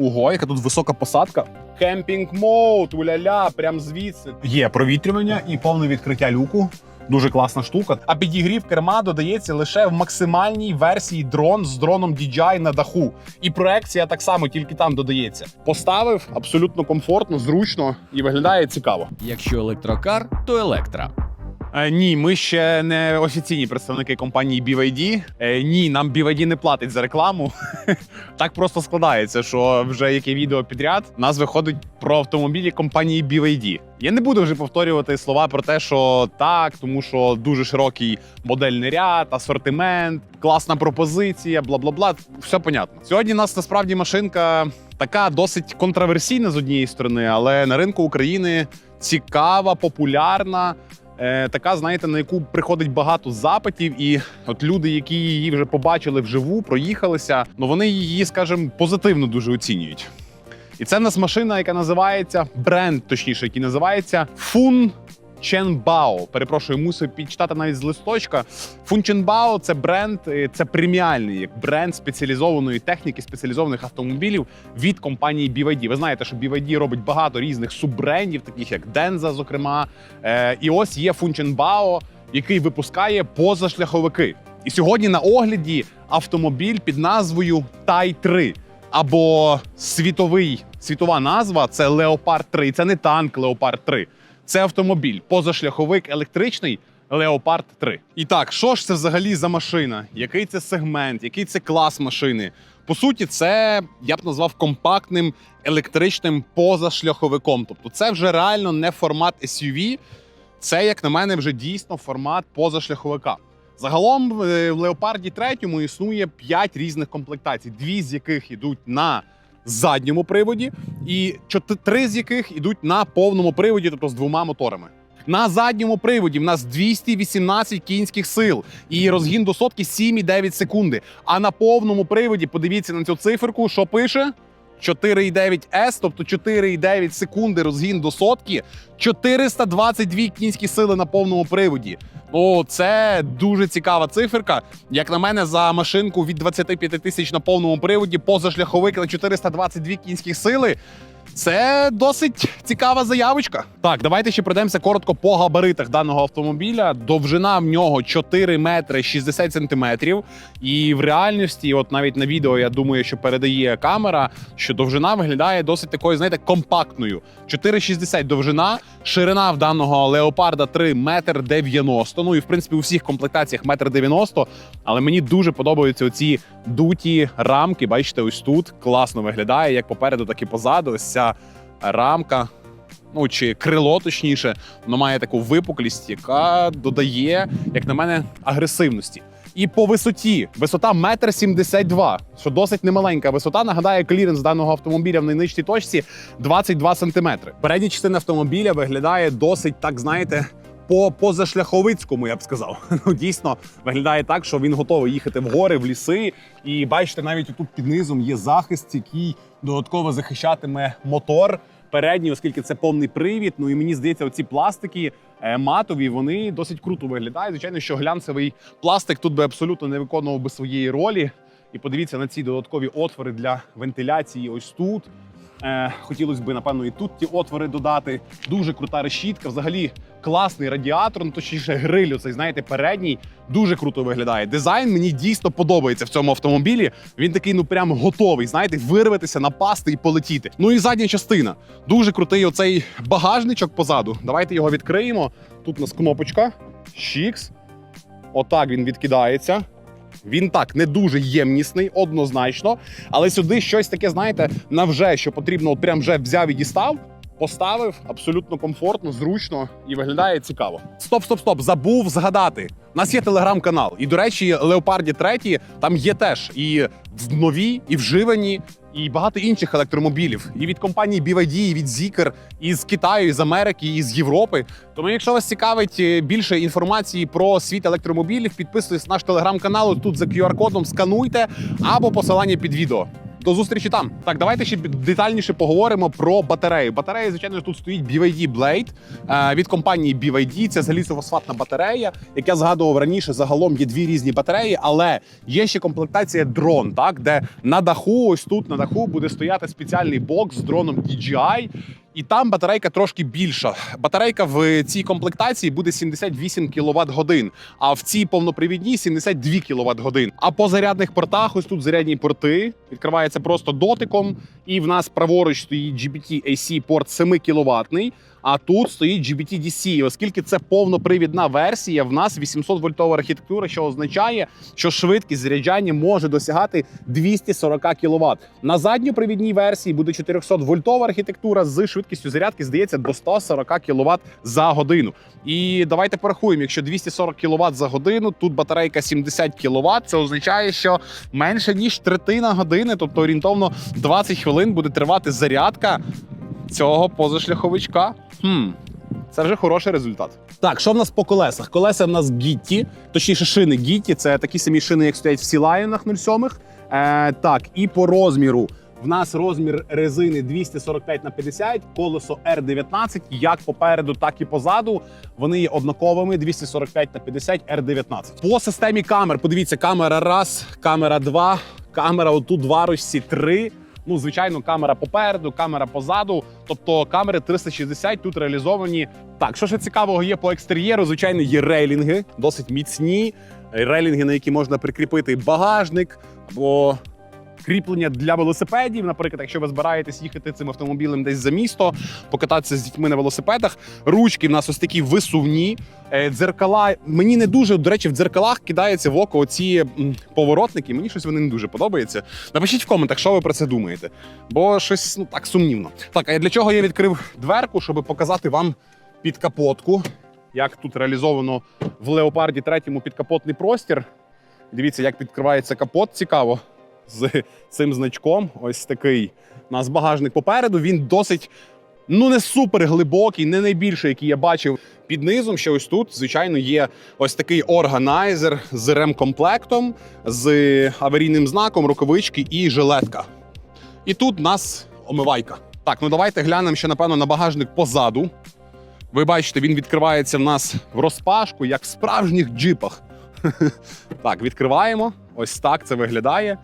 Ого, яка тут висока посадка. Кемпінг мод, уля-ля, прям звідси. Є провітрювання і повне відкриття люку. Дуже класна штука. А підігрів керма додається лише в максимальній версії дрон з дроном DJI на даху. І проекція так само тільки там додається. Поставив абсолютно комфортно, зручно і виглядає цікаво. Якщо електрокар, то електра. Е, ні, ми ще не офіційні представники компанії BYD. Е, ні, нам BYD не платить за рекламу. так просто складається, що вже яке відео підряд нас виходить про автомобілі компанії BYD. Я не буду вже повторювати слова про те, що так, тому що дуже широкий модельний ряд, асортимент, класна пропозиція, бла бла бла. Все понятно. Сьогодні у нас насправді машинка така досить контроверсійна з однієї сторони, але на ринку України цікава, популярна. Е, така, знаєте, на яку приходить багато запитів, і от люди, які її вже побачили вживу, проїхалися, ну вони її, скажімо, позитивно дуже оцінюють. І це в нас машина, яка називається бренд, точніше, який називається Фун. Ченбао, перепрошую, мусив підчитати навіть з листочка. Фунченбао це бренд, е, це преміальний як бренд спеціалізованої техніки, спеціалізованих автомобілів від компанії BYD. Ви знаєте, що BYD робить багато різних суббрендів, таких як Denza, зокрема. Е, і ось є Фунченбао, який випускає позашляховики. І сьогодні на огляді автомобіль під назвою Тай 3 або світовий світова назва це Леопард 3. Це не танк Леопард 3. Це автомобіль, позашляховик електричний Леопард 3. І так, що ж це взагалі за машина? Який це сегмент, який це клас машини? По суті, це я б назвав компактним електричним позашляховиком. Тобто, це вже реально не формат SUV, це, як на мене, вже дійсно формат позашляховика. Загалом е, в Леопарді 3 існує 5 різних комплектацій, дві з яких йдуть на задньому приводі, і три з яких йдуть на повному приводі, тобто з двома моторами. На задньому приводі в нас 218 кінських сил і розгін до сотки 7,9 секунди. А на повному приводі, подивіться на цю циферку, що пише 4,9 S, тобто 4,9 секунди розгін до сотки, 422 кінські сили на повному приводі. О, це дуже цікава циферка. Як на мене, за машинку від 25 тисяч на повному приводі, позашляховик на 422 кінських сили. Це досить цікава заявочка. Так, давайте ще пройдемося коротко по габаритах даного автомобіля. Довжина в нього 4 метри 60 сантиметрів. І в реальності, от навіть на відео, я думаю, що передає камера, що довжина виглядає досить такою, знаєте, компактною. 4,60 довжина, ширина в даного леопарда 3 метр 90. Ну і в принципі у всіх комплектаціях метр 90. Але мені дуже подобаються оці дуті рамки. Бачите, ось тут класно виглядає, як попереду, так і позаду. Ось ця рамка. Ну чи крило, точніше, воно має таку випуклість, яка додає, як на мене, агресивності. І по висоті висота метр сімдесят два, що досить немаленька висота. Нагадаю, кліренс даного автомобіля в найнижчій точці 22 сантиметри. Передня частина автомобіля виглядає досить, так знаєте, по позашляховицькому, я б сказав. Ну дійсно виглядає так, що він готовий їхати в гори, в ліси. І бачите, навіть тут під низом є захист, який додатково захищатиме мотор передній, оскільки це повний привід. Ну і мені здається, оці пластики е, матові, вони досить круто виглядають. Звичайно, що глянцевий пластик тут би абсолютно не виконував би своєї ролі. І подивіться на ці додаткові отвори для вентиляції. Ось тут. Е, хотілося б, напевно, і тут ті отвори додати. Дуже крута решітка. Взагалі класний радіатор, ну точніше гриль, оцей, знаєте, передній. Дуже круто виглядає. Дизайн мені дійсно подобається в цьому автомобілі. Він такий, ну прям готовий. Знаєте, вирветися, напасти і полетіти. Ну і задня частина. Дуже крутий оцей багажничок позаду. Давайте його відкриємо. Тут у нас кнопочка. Щікс. Отак він відкидається. Він так не дуже ємнісний, однозначно. Але сюди щось таке, знаєте, на вже, що потрібно, от прям вже взяв і дістав. Поставив абсолютно комфортно, зручно і виглядає цікаво. Стоп, стоп, стоп. Забув згадати. У нас є телеграм-канал. І, до речі, Леопарді 3 там є теж і в нові, і вживані, і багато інших електромобілів. І від компанії BYD, і від Zeekr, і з Китаю, і з Америки, і з Європи. Тому, якщо вас цікавить е, більше інформації про світ електромобілів, підписуйтесь на наш телеграм-канал. Тут за QR-кодом скануйте або посилання під відео. До зустрічі там. Так, давайте ще детальніше поговоримо про батарею. Батареї, звичайно, тут стоїть BYD Blade е, від компанії BYD. Це залізофосфатна батарея. Як я згадував раніше, загалом є дві різні батареї, але є ще комплектація дрон, так де на даху, ось тут на даху буде стояти спеціальний бокс з дроном DJI. І там батарейка трошки більша. Батарейка в цій комплектації буде 78 кВт годин, а в цій повнопривідній 72 кВт годин. А по зарядних портах, ось тут зарядні порти, відкривається просто дотиком. І в нас праворуч стоїть GBT AC порт 7 кВт, а тут стоїть GBT DC. Оскільки це повнопривідна версія, в нас 800 вольтова архітектура, що означає, що швидкість заряджання може досягати 240 кВт. На задньопривідній версії буде 400 вольтова архітектура з швидкістю зарядки, здається, до 140 кВт за годину. І давайте порахуємо, якщо 240 кВт за годину, тут батарейка 70 кВт, це означає, що менше ніж третина години, тобто орієнтовно 20 хвилин буде тривати зарядка цього позашляховичка. Хм, це вже хороший результат. Так, що в нас по колесах? Колеса в нас Гітті, точніше, шини Гітті. Це такі самі шини, як стоять в Сілайонах 07 Е, так, і по розміру. В нас розмір резини 245 на 50, колесо R19, як попереду, так і позаду. Вони є однаковими 245 на 50 R19. По системі камер, подивіться, камера раз, камера два, камера отут в арочці три. Ну, звичайно, камера попереду, камера позаду. Тобто камери 360 тут реалізовані. Так, що ще цікавого є по екстер'єру, звичайно, є рейлінги, досить міцні. Рейлінги, на які можна прикріпити багажник або кріплення для велосипедів. Наприклад, якщо ви збираєтесь їхати цим автомобілем десь за місто, покататися з дітьми на велосипедах. Ручки в нас ось такі висувні. Е, Дзеркала мені не дуже до речі, в дзеркалах кидається в око оці поворотники. Мені щось вони не дуже подобаються. Напишіть в коментах, що ви про це думаєте, бо щось ну так сумнівно. Так, а для чого я відкрив дверку, щоб показати вам підкапотку, як тут реалізовано в леопарді третьому підкапотний простір. Дивіться, як відкривається капот. Цікаво з цим значком. Ось такий. У нас багажник попереду. Він досить. Ну, не супер глибокий, не найбільший, який я бачив під низом. Ще ось тут, звичайно, є ось такий органайзер з ремкомплектом, з аварійним знаком, рукавички і жилетка. І тут у нас омивайка. Так, ну давайте глянемо ще, напевно, на багажник позаду. Ви бачите, він відкривається в нас в розпашку, як в справжніх джипах. Так, відкриваємо. Ось так це виглядає.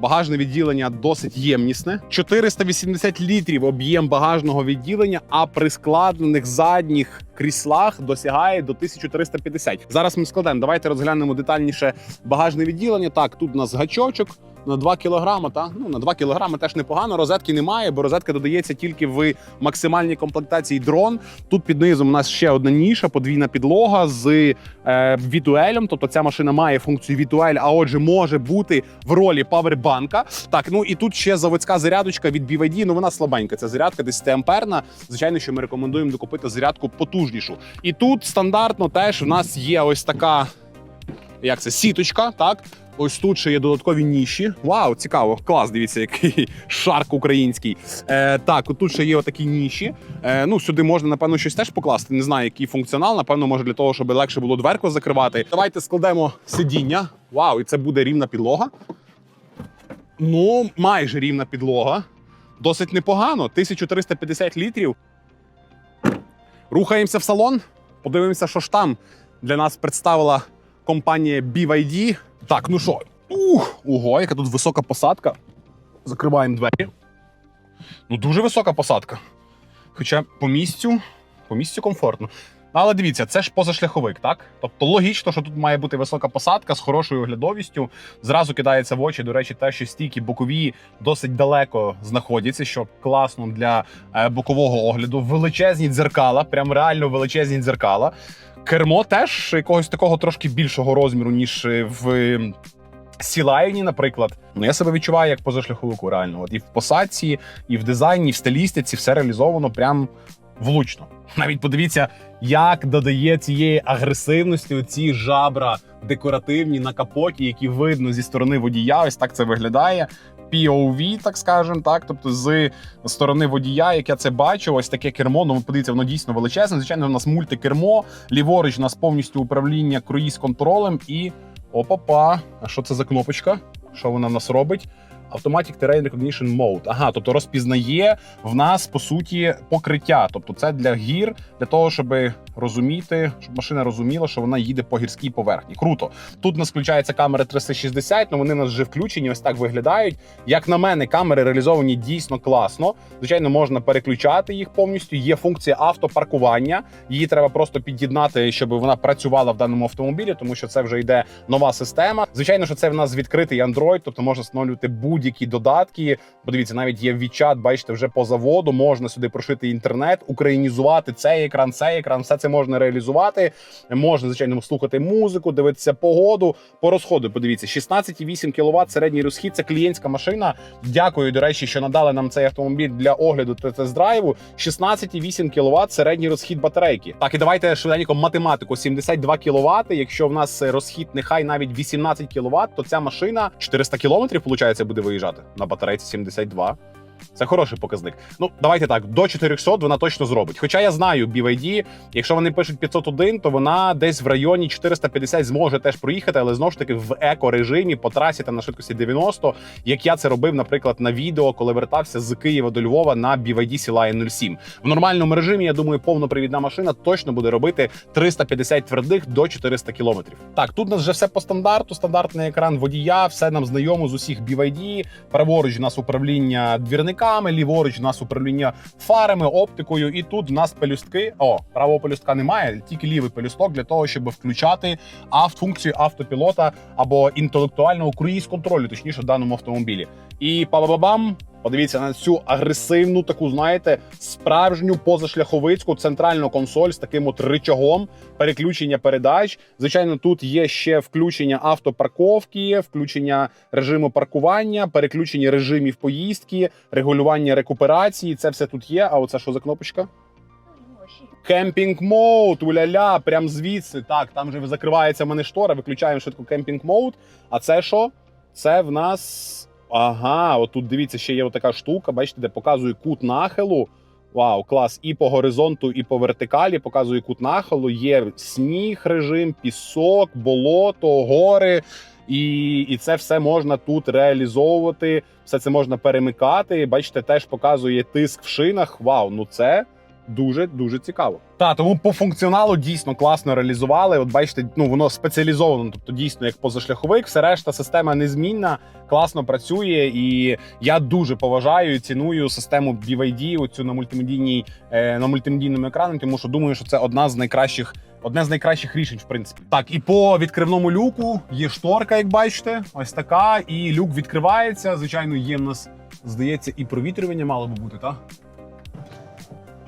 Багажне відділення досить ємнісне. 480 літрів об'єм багажного відділення, а при складених задніх кріслах досягає до 1350. Зараз ми складемо. Давайте розглянемо детальніше багажне відділення. Так, тут у нас гачочок. На 2 кілограми, та ну на 2 кілограми теж непогано. Розетки немає, бо розетка додається тільки в максимальній комплектації дрон. Тут під низом у нас ще одна ніша, подвійна підлога з е, вітуелем. Тобто ця машина має функцію вітуель, а отже, може бути в ролі павербанка. Так, ну і тут ще заводська зарядочка від BYD, Ну вона слабенька. Ця зарядка 10 амперна. Звичайно, що ми рекомендуємо докупити зарядку потужнішу. І тут стандартно теж в нас є ось така. Як це сіточка, так ось тут ще є додаткові ніші. Вау, цікаво, клас. Дивіться, який шарк український. Е, так, тут ще є отакі ніші. Е, ну сюди можна напевно щось теж покласти. Не знаю, який функціонал. Напевно, може для того, щоб легше було дверку закривати. Давайте складемо сидіння. Вау, і це буде рівна підлога. Ну, майже рівна підлога. Досить непогано. 1350 літрів. Рухаємося в салон. Подивимося, що ж там для нас представила компанія BYD. Так, ну що, ух, ого, яка тут висока посадка. Закриваємо двері. Ну, дуже висока посадка. Хоча по місцю, по місцю комфортно. Але дивіться, це ж позашляховик, так? Тобто логічно, що тут має бути висока посадка з хорошою оглядовістю. Зразу кидається в очі. До речі, те, що стійки бокові досить далеко знаходяться, що класно для е, бокового огляду. Величезні дзеркала, прям реально величезні дзеркала. Кермо теж якогось такого трошки більшого розміру, ніж в Сілайні, наприклад. Ну я себе відчуваю як позашляховику, реально. От і в посадці, і в дизайні, і в стилістиці все реалізовано прям влучно. Навіть подивіться, як додає цієї агресивності оці жабра декоративні на капоті, які видно зі сторони водія. Ось так це виглядає. POV, так скажемо, так, тобто з сторони водія, як я це бачу, ось таке кермо. Ну, подивіться, воно дійсно величезне. Звичайно, у нас мультикермо, ліворуч у нас повністю управління круїз контролем і опа-па. А що це за кнопочка? Що вона в нас робить? Automatic Terrain Recognition Mode. Ага, тобто розпізнає в нас по суті покриття. Тобто, це для гір, для того, щоб розуміти, щоб машина розуміла, що вона їде по гірській поверхні. Круто. Тут у нас включається камера 360, але вони у нас вже включені. Ось так виглядають. Як на мене, камери реалізовані дійсно класно. Звичайно, можна переключати їх повністю. Є функція автопаркування. Її треба просто під'єднати, щоб вона працювала в даному автомобілі, тому що це вже йде нова система. Звичайно, що це в нас відкритий Android, тобто можна встановлювати будь-які додатки. Подивіться, навіть є WeChat, бачите, вже по заводу. Можна сюди прошити інтернет, українізувати цей екран, цей екран. Все це можна реалізувати. Можна, звичайно, слухати музику, дивитися погоду. По розходу подивіться, 16,8 кВт середній розхід. Це клієнтська машина. Дякую, до речі, що надали нам цей автомобіль для огляду та тест-драйву. 16,8 кВт середній розхід батарейки. Так, і давайте швиденько математику. 72 кВт. Якщо в нас розхід нехай навіть 18 кВт, то ця машина 400 км, виходить, буде виїжджати на батарейці 72. Це хороший показник. Ну давайте так, до 400 вона точно зробить. Хоча я знаю BYD, якщо вони пишуть 501, то вона десь в районі 450 зможе теж проїхати, але знову ж таки в еко-режимі по трасі та на швидкості 90, як я це робив, наприклад, на відео, коли вертався з Києва до Львова на BYD Sea 07. В нормальному режимі, я думаю, повнопривідна машина точно буде робити 350 твердих до 400 кілометрів. Так, тут у нас вже все по стандарту. Стандартний екран водія, все нам знайомо з усіх BYD. Праворуч у нас управління двірниками, ліворуч у нас управління фарами, оптикою. І тут у нас пелюстки. О, правого пелюстка немає, тільки лівий пелюсток для того, щоб включати функцію автопілота або інтелектуального круїз контролю, точніше в даному автомобілі. І па-ба-бам, Подивіться на цю агресивну, таку знаєте, справжню позашляховицьку центральну консоль з таким от ричагом переключення передач. Звичайно, тут є ще включення автопарковки, включення режиму паркування, переключення режимів поїздки, регулювання рекуперації. Це все тут є. А оце що за кнопочка? Кемпінг мод, уля-ля, прям звідси. Так, там вже закривається в мене штора, виключаємо швидко кемпінг мод. А це що? Це в нас. Ага, отут дивіться, ще є така штука, бачите, де показує кут нахилу. Вау, клас! І по горизонту, і по вертикалі показує кут нахилу. Є сніг режим, пісок, болото, гори. І, і це все можна тут реалізовувати. Все це можна перемикати. Бачите, теж показує тиск в шинах. Вау, ну це дуже дуже цікаво. Та тому по функціоналу дійсно класно реалізували. От бачите, ну воно спеціалізовано, тобто дійсно як позашляховик. Все решта система незмінна, класно працює. І я дуже поважаю і ціную систему BYD, оцю на мультимедійній е, на мультимедійному екрані, тому що думаю, що це одна з найкращих. Одне з найкращих рішень, в принципі. Так, і по відкривному люку є шторка, як бачите, ось така. І люк відкривається. Звичайно, є в нас, здається, і провітрювання мало би бути, так?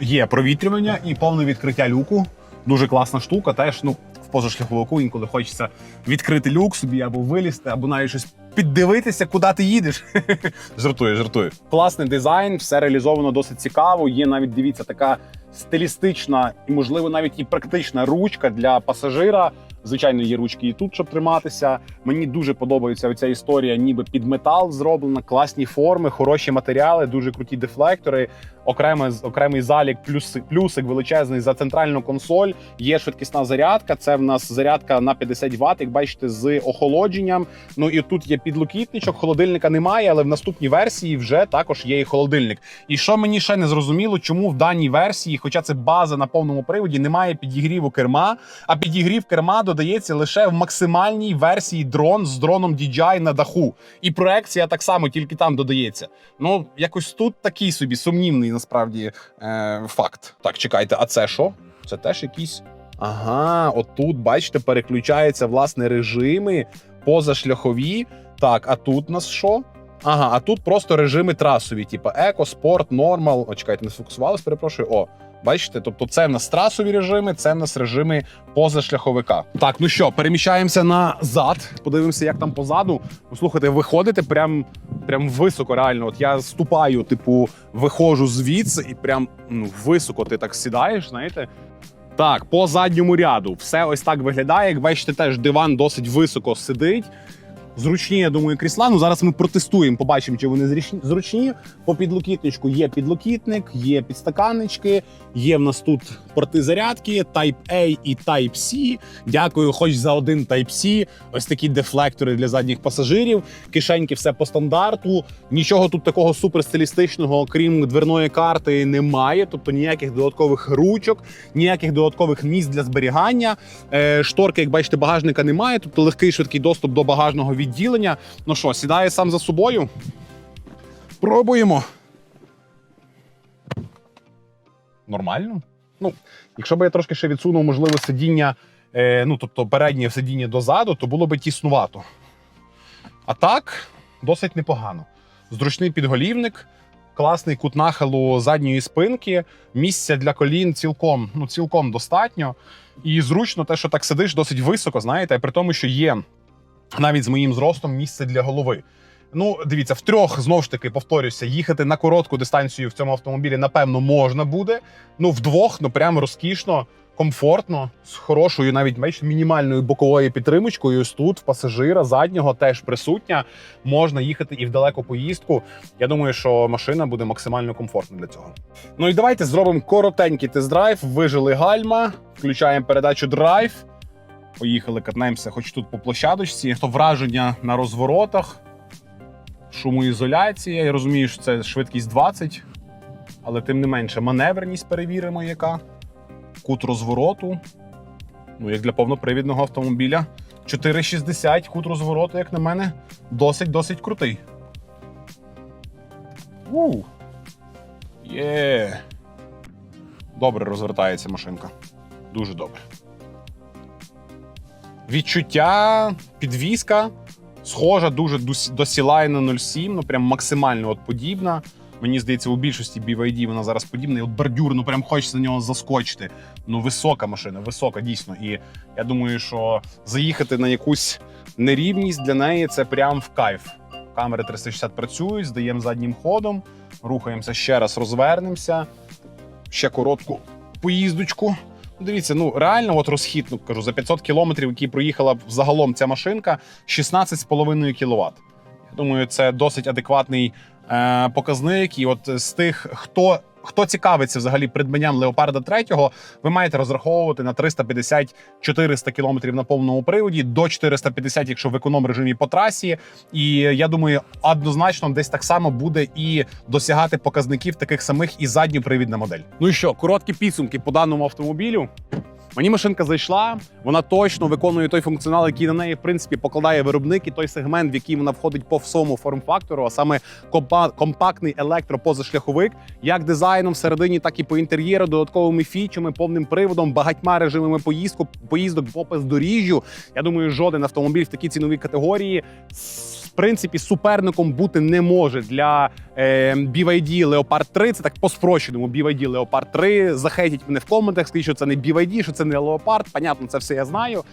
Є провітрювання і повне відкриття люку. Дуже класна штука. Теж ну в позашляховику інколи хочеться відкрити люк собі або вилізти, або навіть щось піддивитися, куди ти їдеш. жартую, жартую. Класний дизайн, все реалізовано досить цікаво. Є навіть дивіться така стилістична і, можливо, навіть і практична ручка для пасажира. Звичайно, є ручки і тут, щоб триматися. Мені дуже подобається оця історія, ніби під метал зроблена, класні форми, хороші матеріали, дуже круті дефлектори. Окремий, окремий залік, плюс, плюсик величезний за центральну консоль. Є швидкісна зарядка. Це в нас зарядка на 50 Вт, як бачите, з охолодженням. Ну і тут є підлокітничок, холодильника немає, але в наступній версії вже також є і холодильник. І що мені ще не зрозуміло, чому в даній версії, хоча це база на повному приводі, немає підігріву керма, а підігрів керма додається лише в максимальній версії дрон з дроном DJI на даху. І проекція так само, тільки там додається. Ну, якось тут такий собі сумнівний насправді е, факт. Так, чекайте, а це що? Це теж якісь. Ага, отут, бачите, переключаються власне режими позашляхові. Так, а тут у нас що? Ага, а тут просто режими трасові, типу еко, спорт, нормал. О, чекайте, не сфокусувалось, перепрошую. О, бачите, тобто це в нас трасові режими, це в нас режими позашляховика. Так, ну що, переміщаємося назад. Подивимося, як там позаду. Ну, слухайте, виходите прям, прям високо, реально. От я ступаю, типу, виходжу звідси, і прям ну, високо ти так сідаєш, знаєте. Так, по задньому ряду все ось так виглядає. Як бачите, теж диван досить високо сидить. Зручні, я думаю, крісла. Ну зараз ми протестуємо, побачимо, чи вони зручні-. По підлокітничку є підлокітник, є підстаканнички, є в нас тут порти зарядки Type A і Type C. Дякую, хоч за один Type C. Ось такі дефлектори для задніх пасажирів. Кишеньки все по стандарту. Нічого тут такого суперстилістичного, крім дверної карти, немає. Тобто ніяких додаткових ручок, ніяких додаткових місць для зберігання. Е, шторки, як бачите, багажника немає. Тобто легкий швидкий доступ до багажного відділення. Ну що, сідає сам за собою. Пробуємо. Нормально. Ну, якщо б я трошки ще відсунув, можливо, сидіння, е, ну тобто переднє сидіння дозаду, то було б тіснувато. А так, досить непогано. Зручний підголівник, класний кут нахилу задньої спинки, місця для колін цілком, ну, цілком достатньо. І зручно те, що так сидиш досить високо, знаєте, при тому, що є навіть з моїм зростом місце для голови. Ну, дивіться, втрьох знову ж таки повторюся, їхати на коротку дистанцію в цьому автомобілі, напевно, можна буде. Ну, вдвох, ну прямо розкішно, комфортно, з хорошою, навіть бачите, мінімальною боковою підтримочкою. Ось тут в пасажира заднього теж присутня. Можна їхати і в далеку поїздку. Я думаю, що машина буде максимально комфортна для цього. Ну і давайте зробимо коротенький тест-драйв. Вижили гальма, включаємо передачу драйв. Поїхали, катнемося, хоч тут по площадочці. То враження на розворотах, шумоізоляція. Я розумію, що це швидкість 20, але тим не менше, маневреність перевіримо, яка. Кут розвороту. Ну, як для повнопривідного автомобіля. 4,60 кут розвороту, як на мене, досить-досить крутий. У. Є. Добре розвертається машинка. Дуже добре. Відчуття, підвізка схожа дуже до, Сілайна 07, ну прям максимально от подібна. Мені здається, у більшості BYD вона зараз подібна. І от бордюр, ну прям хочеться на нього заскочити. Ну, висока машина, висока, дійсно. І я думаю, що заїхати на якусь нерівність для неї це прям в кайф. Камери 360 працюють, здаємо заднім ходом, рухаємося ще раз, розвернемося. Ще коротку поїздочку. Дивіться, ну реально, от розхід, ну кажу, за 500 кілометрів, які проїхала загалом ця машинка, 16,5 кВт. Я думаю, це досить адекватний е, показник. І от з тих, хто. Хто цікавиться взагалі придбанням Леопарда 3, ви маєте розраховувати на 350-400 км на повному приводі, до 450, якщо в економ режимі по трасі. І я думаю, однозначно десь так само буде і досягати показників таких самих і задньопривідна модель. Ну і що, короткі підсумки по даному автомобілю. Мені машинка зайшла, вона точно виконує той функціонал, який на неї в принципі покладає виробник, і той сегмент, в який вона входить по всьому форм-фактору, а саме компа- компактний електропозашляховик, як дизайном всередині, так і по інтер'єру, додатковими фічами, повним приводом, багатьма режимами поїздку, поїздок по бездоріжжю. Я думаю, жоден автомобіль в такій ціновій категорії. Принципі, суперником бути не може для е, BYD Leopard 3. Це так по спрощеному BYD Leopard 3. Захейтять мене в коментах, скажіть, що це не BYD, що це не Leopard. Понятно, це все я знаю.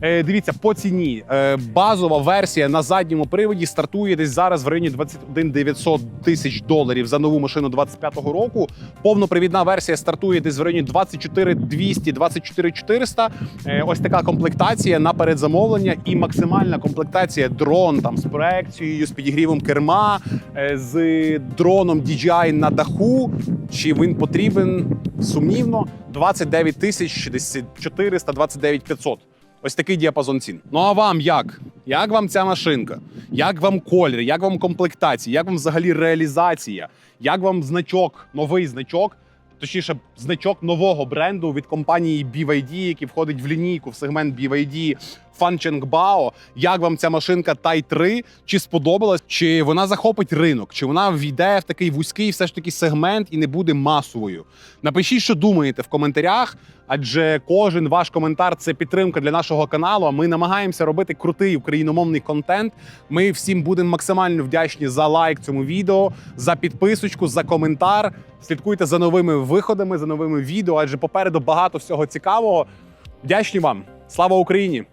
Е, дивіться, по ціні е, базова версія на задньому приводі стартує десь зараз в районі 21 900 тисяч доларів за нову машину 25-го року. Повнопривідна версія стартує десь в районі 24 200 24 400. Е, ось така комплектація на передзамовлення і максимальна комплектація дрон там з проекцією, з підігрівом керма, е, з дроном DJI на даху. Чи він потрібен сумнівно? 29 тисяч десь 400, 29 500. Ось такий діапазон цін. Ну а вам як? Як вам ця машинка? Як вам колір? Як вам комплектація? Як вам взагалі реалізація? Як вам значок, новий значок? Точніше, значок нового бренду від компанії BYD, який входить в лінійку в сегмент BYD Fancheng Bao. Як вам ця машинка Tai 3? Чи сподобалась? Чи вона захопить ринок? Чи вона війде в такий вузький все ж таки сегмент і не буде масовою? Напишіть, що думаєте в коментарях, адже кожен ваш коментар це підтримка для нашого каналу. А Ми намагаємося робити крутий україномовний контент. Ми всім будемо максимально вдячні за лайк цьому відео, за підписочку, за коментар. Слідкуйте за новими виходами, за новими відео, адже попереду багато всього цікавого. Вдячні вам! Слава Україні!